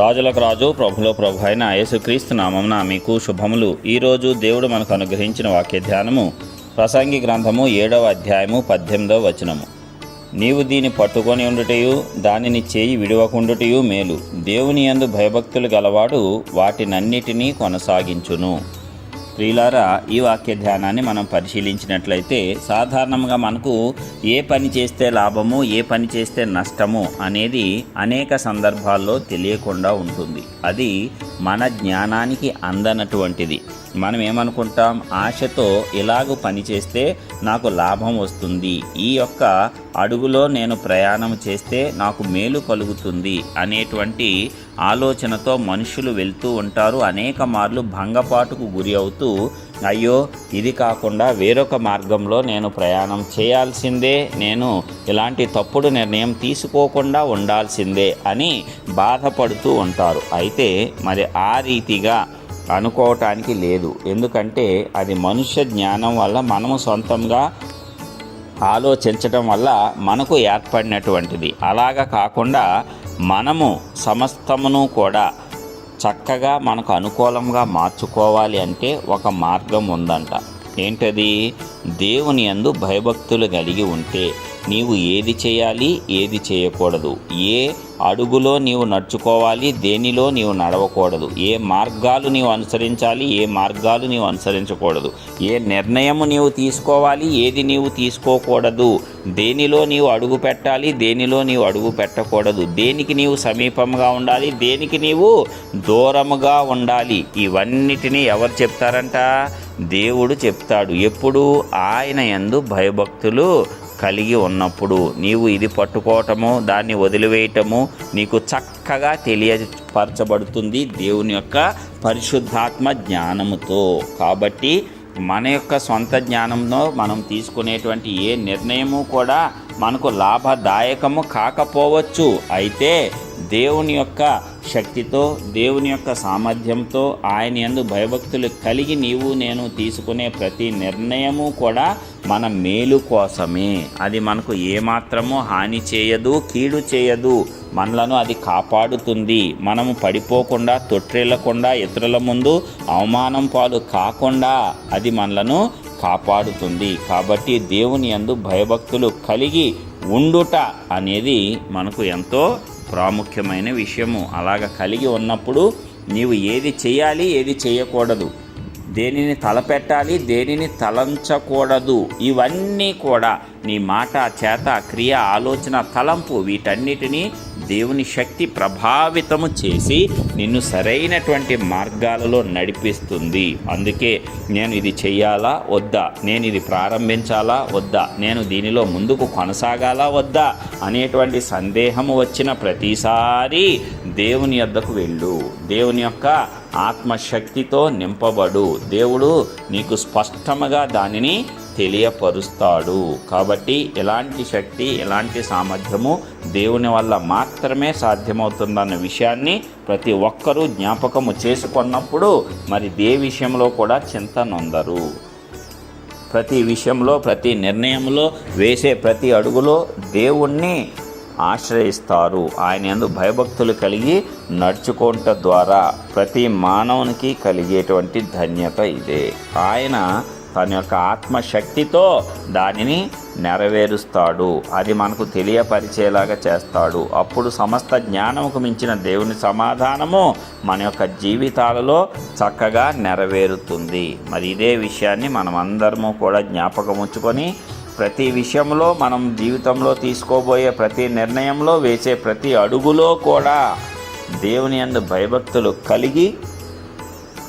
రాజులకు రాజు ప్రభులో ప్రభు అయిన యేసుక్రీస్తు నామమున మీకు శుభములు. ఈరోజు దేవుడు మనకు అనుగ్రహించిన వాక్య ధ్యానము ప్రసంగి గ్రంథము ఏడవ అధ్యాయము పద్దెనిమిదవ వచనము. నీవు దీని పట్టుకొని ఉండుటయు దానిని చేయి విడవకుండుటయు మేలు. దేవుని యందు భయభక్తులు గలవాడు వాటినన్నిటినీ కొనసాగించును. ప్రియులారా ఈ వాక్య ధ్యానాన్ని మనం పరిశీలించినట్లయితే సాధారణంగా మనకు ఏ పని చేస్తే లాభము ఏ పని చేస్తే నష్టము అనేది అనేక సందర్భాల్లో తెలియకుండా ఉంటుంది. అది మన జ్ఞానానికి అందనటువంటిది. మనం ఏమనుకుంటాం ఆశతో ఇలాగ పనిచేస్తే నాకు లాభం వస్తుంది. ఈ యొక్క అడుగులో నేను ప్రయాణం చేస్తే నాకు మేలు కలుగుతుంది అనేటువంటి ఆలోచనతో మనుషులు వెళ్తూ ఉంటారు. అనేక మార్లు భంగపాటుకు గురి అవుతూ అయ్యో ఇది కాకుండా వేరొక మార్గంలో నేను ప్రయాణం చేయాల్సిందే నేను ఇలాంటి తప్పుడు నిర్ణయం తీసుకోకుండా ఉండాల్సిందే అని బాధపడుతూ ఉంటారు. అయితే మరి ఆ రీతిగా అనుకోవటానికి లేదు. ఎందుకంటే అది మనుష్య జ్ఞానం వల్ల మనము సొంతంగా ఆలోచించడం వల్ల మనకు ఏర్పడినటువంటిది. అలాగా కాకుండా మనము సమస్తమును కూడా చక్కగా మనకు అనుకూలంగా మార్చుకోవాలి అంటే ఒక మార్గం ఉందంట. ఏంటది? దేవుని యందు భయభక్తులు కలిగి ఉంటే. నీవు ఏది చేయాలి ఏది చేయకూడదు. ఏ అడుగులో నీవు నడుచుకోవాలి దేనిలో నీవు నడవకూడదు. ఏ మార్గాలు నీవు అనుసరించాలి ఏ మార్గాలు నీవు అనుసరించకూడదు. ఏ నిర్ణయము నీవు తీసుకోవాలి ఏది నీవు తీసుకోకూడదు. దేనిలో నీవు అడుగు పెట్టాలి దేనిలో నీవు అడుగు పెట్టకూడదు. దేనికి నీవు సమీపంగా ఉండాలి దేనికి నీవు దూరముగా ఉండాలి. ఇవన్నిటినీ ఎవరు చెప్తారంట? దేవుడు చెప్తాడు. ఎప్పుడు? ఆయన యందు భయభక్తులు కలిగి ఉన్నప్పుడు నీవు ఇది పట్టుకోవటము దాన్ని వదిలివేయటము నీకు చక్కగా తెలియపరచబడుతుంది దేవుని యొక్క పరిశుద్ధాత్మ జ్ఞానముతో. కాబట్టి మన యొక్క సొంత జ్ఞానంలో మనం తీసుకునేటువంటి ఏ నిర్ణయము కూడా మనకు లాభదాయకము కాకపోవచ్చు. అయితే దేవుని యొక్క శక్తితో దేవుని యొక్క సామర్థ్యంతో ఆయన యందు భయభక్తులు కలిగి నీవు నేను తీసుకునే ప్రతి నిర్ణయము కూడా మన మేలు కోసమే. అది మనకు ఏమాత్రము హాని చేయదు కీడు చేయదు. మనలను అది కాపాడుతుంది. మనము పడిపోకుండా తొట్టిల్లకుండా ఇతరుల ముందు అవమానం పాలు కాకుండా అది మనలను కాపాడుతుంది. కాబట్టి దేవుని యందు భయభక్తులు కలిగి ఉండుట అనేది మనకు ఎంతో ప్రాముఖ్యమైన విషయము. అలాగ కలిగి ఉన్నప్పుడు నీవు ఏది చేయాలి ఏది చేయకూడదు. దేనిని తలపెట్టాలి దేనిని తలంచకూడదు. ఇవన్నీ కూడా నీ మాట చేత క్రియ ఆలోచన తలంపు వీటన్నిటినీ దేవుని శక్తి ప్రభావితము చేసి నిన్ను సరైనటువంటి మార్గాలలో నడిపిస్తుంది. అందుకే నేను ఇది చేయాలా వద్దా. నేను ఇది ప్రారంభించాలా? వద్దా. నేను దీనిలో ముందుకు కొనసాగాలా? వద్దా. అనేటువంటి సందేహము వచ్చిన ప్రతిసారి దేవుని యొద్దకు వెళ్ళు. దేవుని యొక్క ఆత్మశక్తితో నింపబడు. దేవుడు నీకు స్పష్టముగా దానిని తెలియపరుస్తాడు. కాబట్టి ఎలాంటి శక్తి ఎలాంటి సామర్థ్యము దేవుని వల్ల మాత్రమే సాధ్యమవుతుందన్న విషయాన్ని ప్రతి ఒక్కరూ జ్ఞాపకము చేసుకున్నప్పుడు మరి దే విషయంలో కూడా చింత నొందరు. ప్రతి విషయంలో ప్రతి నిర్ణయంలో వేసే ప్రతి అడుగులో దేవుణ్ణి ఆశ్రయిస్తారు. ఆయన ఎందు భయభక్తులు కలిగి నడుచుకోవట ద్వారా ప్రతి మానవునికి కలిగేటువంటి ధన్యత ఇదే. ఆయన తన యొక్క ఆత్మశక్తితో దానిని నెరవేరుస్తాడు. అది మనకు తెలియపరిచేలాగా చేస్తాడు. అప్పుడు సమస్త జ్ఞానముకు మించిన దేవుని సమాధానము మన యొక్క జీవితాలలో చక్కగా నెరవేరుతుంది. మరి ఇదే విషయాన్ని మనం అందరము కూడా జ్ఞాపకం ఉంచుకొని ప్రతి విషయంలో మనం జీవితంలో తీసుకోబోయే ప్రతి నిర్ణయంలో వేసే ప్రతి అడుగులో కూడా దేవుని అందు భయభక్తులు కలిగి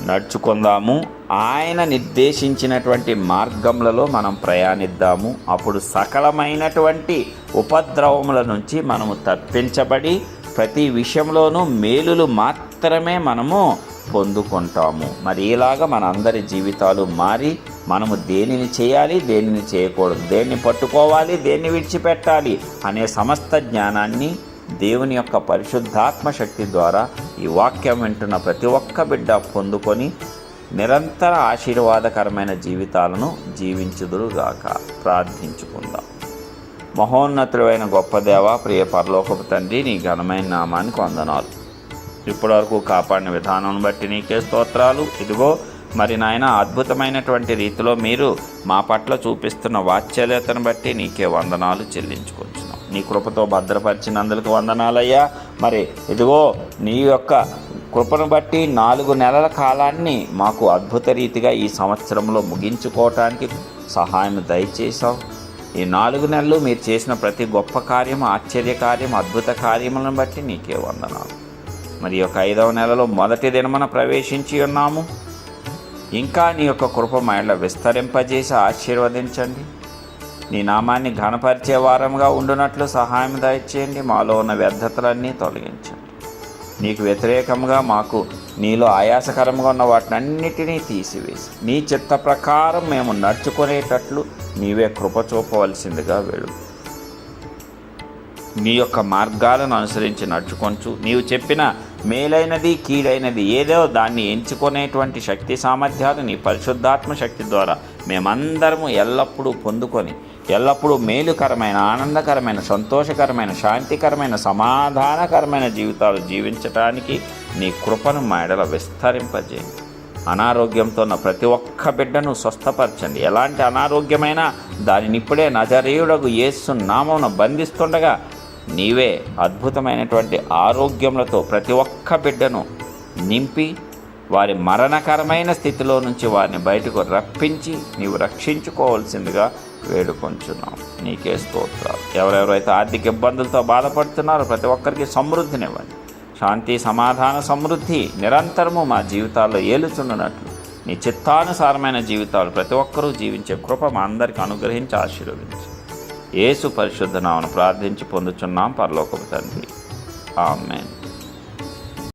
నడుచుకుందాము. ఆయన నిర్దేశించినటువంటి మార్గములలో మనం ప్రయాణిద్దాము. అప్పుడు సకలమైనటువంటి ఉపద్రవముల నుంచి మనము తప్పించబడి ప్రతి విషయంలోనూ మేలులు మాత్రమే మనము పొందుకుంటాము. మరి ఇలాగా మన అందరి జీవితాలు మారి మనము దేనిని చేయాలి దేనిని చేయకూడదు. దేన్ని పట్టుకోవాలి దేన్ని విడిచిపెట్టాలి అనే సమస్త జ్ఞానాన్ని దేవుని యొక్క పరిశుద్ధాత్మ శక్తి ద్వారా ఈ వాక్యం వింటున్న ప్రతి ఒక్క బిడ్డ పొందుకొని నిరంతర ఆశీర్వాదకరమైన జీవితాలను జీవించుదురుగాక. ప్రార్థించుకుందాం. మహోన్నతుడైన గొప్ప దేవ ప్రియ పరలోకపు తండ్రి నీ ఘనమైన నామానికి వందనాలు. ఇప్పటివరకు కాపాడిన విధానం బట్టి నీకే స్తోత్రాలు. ఇదిగో మరి నాయన అద్భుతమైనటువంటి రీతిలో మీరు మా పట్ల చూపిస్తున్న వాత్సల్యతను బట్టి నీకే వందనాలు చెల్లించుకొచ్చున్నాం. నీ కృపతో భద్రపరిచినందుకు వందనాలయ్యా. మరి ఇదిగో నీ యొక్క కృపను బట్టి నాలుగు నెలల కాలాన్ని మాకు అద్భుత రీతిగా ఈ సంవత్సరంలో ముగించుకోవటానికి సహాయం దయచేశావు. ఈ నాలుగు నెలలు మీరు చేసిన ప్రతి గొప్ప కార్యం ఆశ్చర్య కార్యం అద్భుత కార్యములను బట్టి నీకే వందనాలు. మరి ఒక యొక్క ఐదవ నెలలో మొదటి దినమున ప్రవేశించి ఉన్నాము. ఇంకా నీ యొక్క కృప మహిళ విస్తరింపజేసి ఆశీర్వదించండి. నీ నామాన్ని ఘనపరిచే వారంగా ఉండునట్లు సహాయం దయచేయండి. మాలో ఉన్న వ్యర్థతలన్నీ తొలగించండి. నీకు వ్యతిరేకంగా మాకు నీలో ఆయాసకరంగా ఉన్న వాటిని అన్నిటినీ తీసివేసి నీ చిత్త ప్రకారం మేము నడుచుకునేటట్లు నీవే కృప చూపవలసిందిగా వేడు. నీ యొక్క మార్గాలను అనుసరించి నడుచుకొంచు. నీవు చెప్పిన మేలైనది కీడైనది ఏదో దాన్ని ఎంచుకునేటువంటి శక్తి సామర్థ్యాలు నీ పరిశుద్ధాత్మ శక్తి ద్వారా మేమందరము ఎల్లప్పుడూ పొందుకొని ఎల్లప్పుడూ మేలుకరమైన ఆనందకరమైన సంతోషకరమైన శాంతికరమైన సమాధానకరమైన జీవితాలు జీవించటానికి నీ కృపను మాడల విస్తరింపజేయండి. అనారోగ్యంతో ఉన్న ప్రతి ఒక్క బిడ్డను స్వస్థపరచండి. ఎలాంటి అనారోగ్యమైనా దానిని ఇప్పుడే నజరేయుడకు ఏసు నామమును బంధిస్తుండగా నీవే అద్భుతమైనటువంటి ఆరోగ్యములతో ప్రతి ఒక్క బిడ్డను నింపి వారి మరణకరమైన స్థితిలో నుంచి వారిని బయటకు రప్పించి నీవు రక్షించుకోవాల్సిందిగా వేడుకొంచున్నాం. నీకే స్తోత్రాలు. ఎవరెవరైతే ఆర్థిక ఇబ్బందులతో బాధపడుతున్నారో ప్రతి ఒక్కరికి సమృద్ధినివ్వండి. శాంతి సమాధాన సమృద్ధి నిరంతరము మా జీవితాల్లో ఏలుచున్నట్లు నీ చిత్తానుసారమైన జీవితాలు ప్రతి ఒక్కరూ జీవించే కృప మా అందరికీ అనుగ్రహించి ఆశీర్వదించు. యేసు పరిశుద్ధ నామను ప్రార్థించి పొందుచున్నాం పరలోకపు తండ్రి. ఆమెన్.